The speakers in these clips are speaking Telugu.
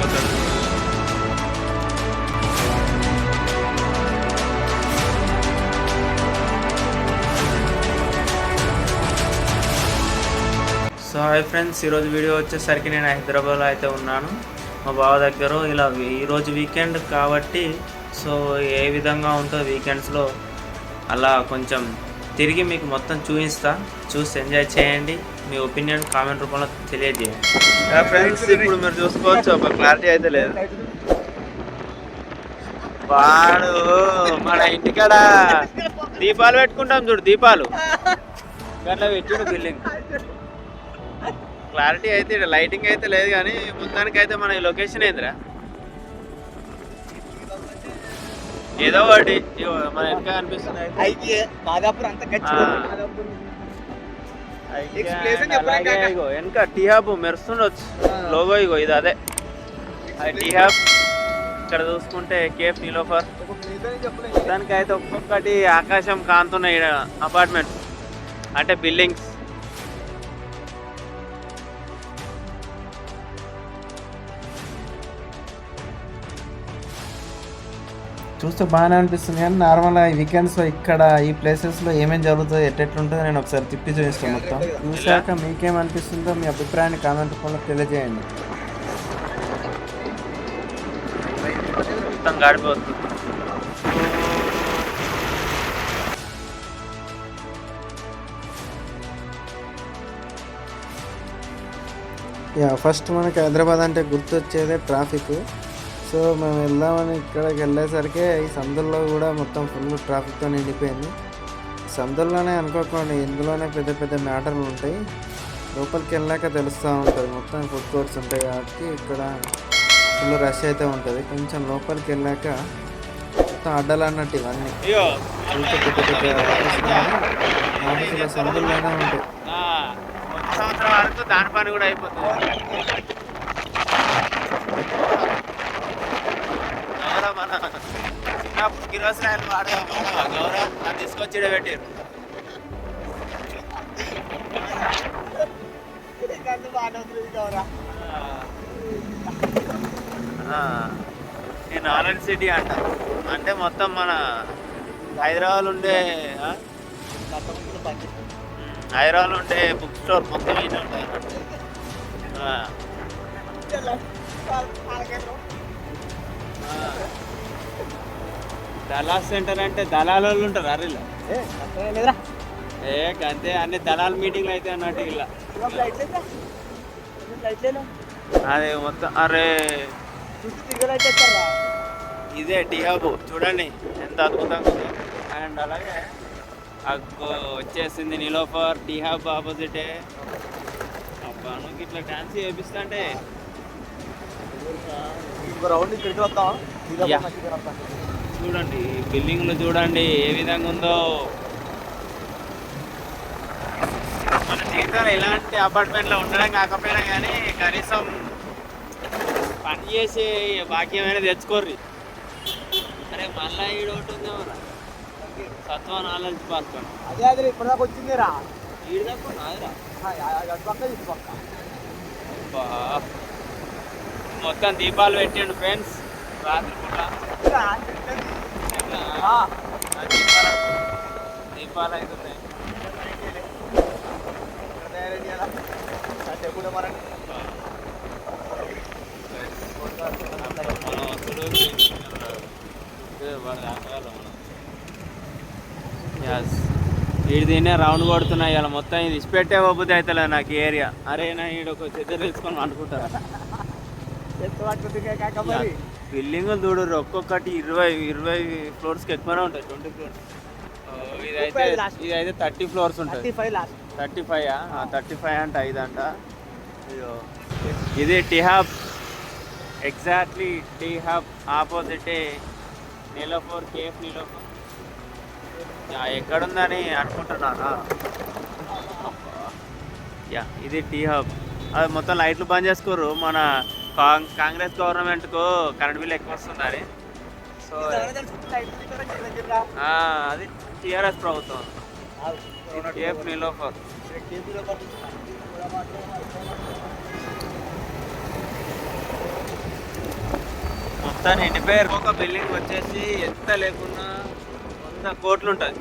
సో హాయ్ ఫ్రెండ్స్ ఈరోజు వీడియో వచ్చేసరికి నేను హైదరాబాద్లో అయితే ఉన్నాను. మా బావ దగ్గర ఇలా ఈరోజు వీకెండ్ కాబట్టి సో ఏ విధంగా ఉంటుందో వీకెండ్స్లో అలా కొంచెం తిరిగి మీకు మొత్తం చూపిస్తా. చూసి ఎంజాయ్ చేయండి. మీ ఒపీనియన్ కామెంట్ రూపంలో తెలియజేయండి. ఫ్రెండ్స్ ఇప్పుడు మీరు చూసుకోవచ్చు ఒక క్లారిటీ అయితే లేదు. వాడు మన ఇంటికాడ దీపాలు పెట్టుకుంటాం చూడు దీపాలు. గట్లా పెట్టిండు బిల్డింగ్. క్లారిటీ అయితే లైటింగ్ అయితే లేదు కానీ మొత్తానికి అయితే మన ఈ లొకేషన్ ఏందిరా? ఏదో ఒకటి మన వెనక కనిపిస్తుంది అయితే. దాదాపు అంత ఇగో వెనక టీ హబ్ మెరుస్తుండొచ్చు. లోగో ఇగో ఇది అదే. అది టీ హబ్ ఇక్కడ చూసుకుంటే కేఫ్ నీలోఫర్ దానికి అయితే ఒక్కొక్కటి ఆకాశం కాంతున్నాయి అపార్ట్మెంట్ అంటే బిల్డింగ్స్ చూస్తే బాగానే అనిపిస్తుంది కానీ నార్మల్గా ఈ వీకెండ్స్లో ఇక్కడ ఈ ప్లేసెస్లో ఏమేమి జరుగుతుందో ఎట్టెట్లుంటుందో నేను ఒకసారి తిప్పి చూపిస్తాను మొత్తం. చూశాక మీకేమనిపిస్తుందో మీ అభిప్రాయాన్ని కామెంట్ రూపంలో తెలియజేయండి. యా ఫస్ట్ మనకి హైదరాబాద్ అంటే గుర్తొచ్చేదే ట్రాఫిక్ సో మేము వెళ్దామని ఇక్కడికి వెళ్ళేసరికి ఈ సందుల్లో కూడా మొత్తం ఫుల్ ట్రాఫిక్తో నిండిపోయింది సందుల్లోనే అనుకోకండి ఇందులోనే పెద్ద పెద్ద మ్యాటర్లు ఉంటాయి. లోపలికి వెళ్ళాక తెలుస్తూ ఉంటుంది మొత్తం ఫుడ్ కోర్ట్స్ ఉంటాయి కాబట్టి ఇక్కడ ఫుల్ రష్ అయితే ఉంటుంది. కొంచెం లోపలికి వెళ్ళాక మొత్తం అడ్డలు అన్నట్టు ఇవన్నీ పెద్ద పెద్ద ఆఫీసులు సందుల్లోనే ఉంటాయి. సంవత్సరం వరకు దాని పని కూడా అయిపోతుంది. మన చిన్నప్పుడు కిరోసినాయలు వాడే గౌరవ అది తీసుకొచ్చి పెట్టారు. నేను ఈ సిటీ అంట. అంటే మొత్తం మన హైదరాబాద్ ఉండే హైదరాబాద్ ఉండే బుక్ స్టోర్ మొత్తం ఈయన ఉంటాయి దళాల్ సెంటర్ అంటే దళాలు ఉంటారు అరిలో ఏ అంతే అన్ని దళాల్ మీటింగ్లు అయితే అన్నట్టు ఇలా అదే మొత్తం అరే. ఇదే టీ హబ్ చూడండి ఎంత అద్భుతంగా ఉందో. అండ్ అలాగే వచ్చేసింది నిలోఫర్ టీ హబ్ ఆపోజిటే. అబ్బా నువ్వు ఇట్లా డాన్స్ చేపిస్తా అంటే. చూడండి బిల్డింగ్లు చూడండి ఏ విధంగా ఉందో. మన జీవితంలో ఇలాంటి అపార్ట్మెంట్లో ఉండడం కాకపోయినా కానీ కనీసం పని చేసి భాగ్యమైన తెచ్చుకోర్రి. అరే మళ్ళా ఈడ ఒకటి ఉందేమో సత్వాన్ని ఆలోచించి పాల్గొని అదే అదే ఇప్పటిదాకా వచ్చింది రా ఈడ దాకా నాదిరా పక్క ఇటు పక్క. మొత్తం దీపాలు పెట్టండి ఫ్రెండ్స్. రాత్రి పూట. దీపాలు అయితే ఉన్నాయి. వీడి దీనే రౌండ్ కొడుతున్నాయి ఇలా మొత్తం ఇది. ఇచ్చిపెట్టే పోతే అవుతలే నాకు ఏరియా. అరే నా ఈడు ఒక చెద్ద తెలుసుకొని అనుకుంటారా బిల్డింగులు చూడరు ఒక్కొక్కటి ఇరవై ఇరవై ఫ్లోర్స్కి ఎక్కువనే ఉంటాయి. Twenty floors. ఇదైతే ఇది అయితే థర్టీ ఫ్లోర్స్ ఉంటుంది thirty five thirty five thirty five అంట ఇదో ఇది T Hub. Exactly T Hub opposite Niloufer cafe Niloufer ఎక్కడుందని అనుకుంటున్నారా యా ఇది టీ హబ్ అది మొత్తం లైట్లు బంద్ చేసుకోరు. మన కాంగ్రెస్ గవర్నమెంట్కు కరెంట్ బిల్ ఎక్కువ వస్తుందని. సో అది టీఆర్ఎస్ ప్రభుత్వం. నీలోఫర్ మొత్తాన్ని ఎండిపోయారు. ఒక బిల్డింగ్ వచ్చేసి ఎంత లేకున్నా వంద కోట్లు ఉంటుంది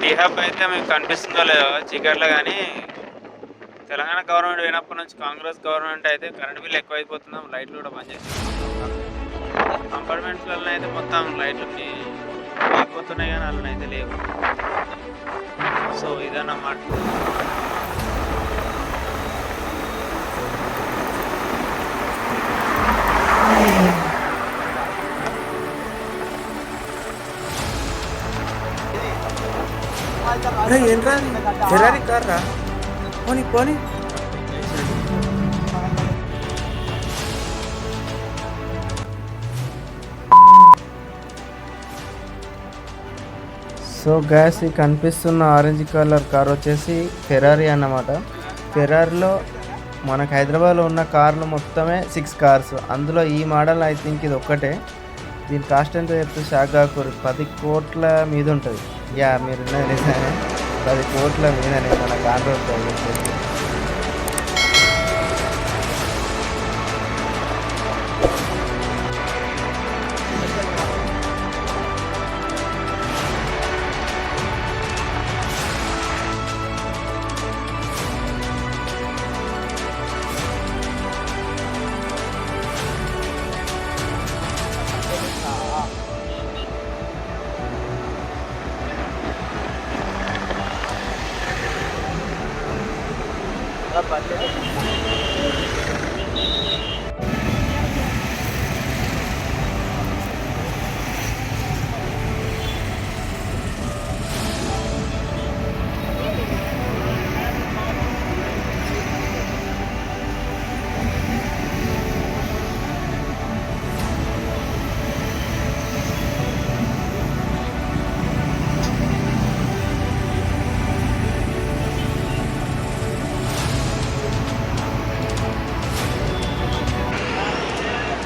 టీ హబ్ అయితే మీకు కనిపిస్తుందో లేదో చీకట్లో కానీ. తెలంగాణ గవర్నమెంట్ పోయినప్పటి నుంచి కాంగ్రెస్ గవర్నమెంట్ అయితే కరెంట్ బిల్ ఎక్కువైపోతున్నాం లైట్లు కూడా బంద్ చేస్తున్నాం కంపార్ట్మెంట్స్లలో అయితే మొత్తం లైట్లు అయిపోతున్నాయి కానీ వాళ్ళని అయితే లేవు. సో ఇదన్నమాట. ఏంట్రా? ఫెరారీ కార్ రా పోనీ పోనీ. సో గ్యాస్ ఈ కనిపిస్తున్న ఆరెంజ్ కలర్ కార్ వచ్చేసి ఫెరారీ అన్నమాట. ఫెరారీలో మనకు హైదరాబాద్లో ఉన్న కార్లు మొత్తమే సిక్స్ కార్స్ అందులో ఈ మోడల్ ఐ థింక్ ఇది ఒక్కటే. దీని కాస్ట్ ఎంత చెప్తే షాక్ కాకూడదు పది కోట్ల మీద ఉంటుంది. యా మీరు నిజమే పది కోట్ల మీదనే మన కాంట్రోల్ వచ్చేసి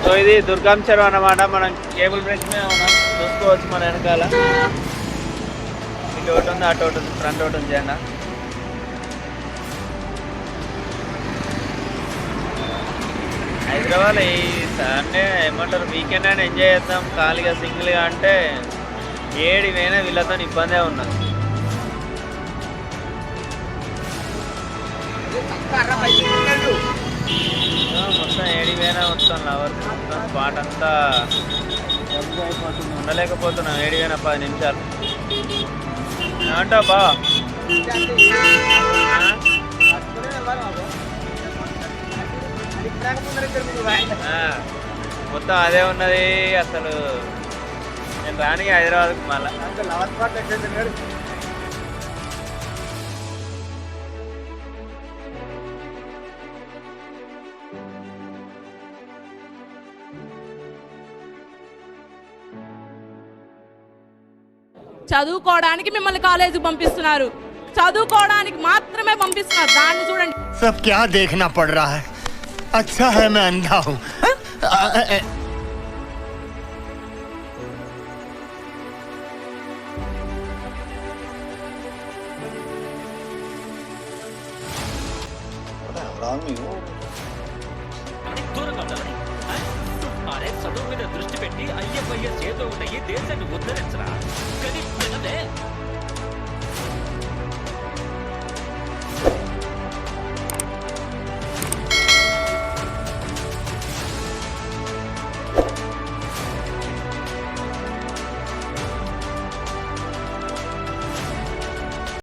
సో ఇది దుర్గం చెరువు అన్నమాట. మనం కేబుల్ బ్రిడ్జ్ మీద ఉన్నాం. చూసుకోవచ్చు మన వెనకాల. ఇటు ఒకటి ఉంది అటు ఒకటి ఉంది. ఫ్రంట్ ఒకటి ఉంది అన్న. హైదరాబాద్ ఈ సండే ఏమంటారు? వీకెండ్ అయినా ఎంజాయ్ చేద్దాం. ఖాళీగా సింగిల్గా అంటే ఏడి పోయినా వీళ్ళతో ఇబ్బందే ఉన్నది ఆ, మొత్తం ఏడిపోయినా వస్తాను మొత్తం లవర్స్ మొత్తం స్పాట్ అంతా ఉండలేకపోతున్నాం. ఏడి పది నిమిషాలు. ఏమంటా బా? మొత్తం అదే ఉన్నది అసలు. నేను రాని హైదరాబాద్కి మళ్ళీ. చదువుకోవడానికి మిమ్మల్ని కాలేజీకి పంపిస్తున్నారు చదువుకోవడానికి మాత్రమే పంపిస్తున్నారు దాన్ని చూడండి सब क्या देखना पड़ रहा है अच्छा है मैं अंधा हूँ దూరంగా ఉండాలని ఆ? అరే చదువు మీద దృష్టి పెట్టి అయ్యప్పయ్య చేతో ఉండయి దేశాన్ని ఉద్ధరించరా కానీ వినదే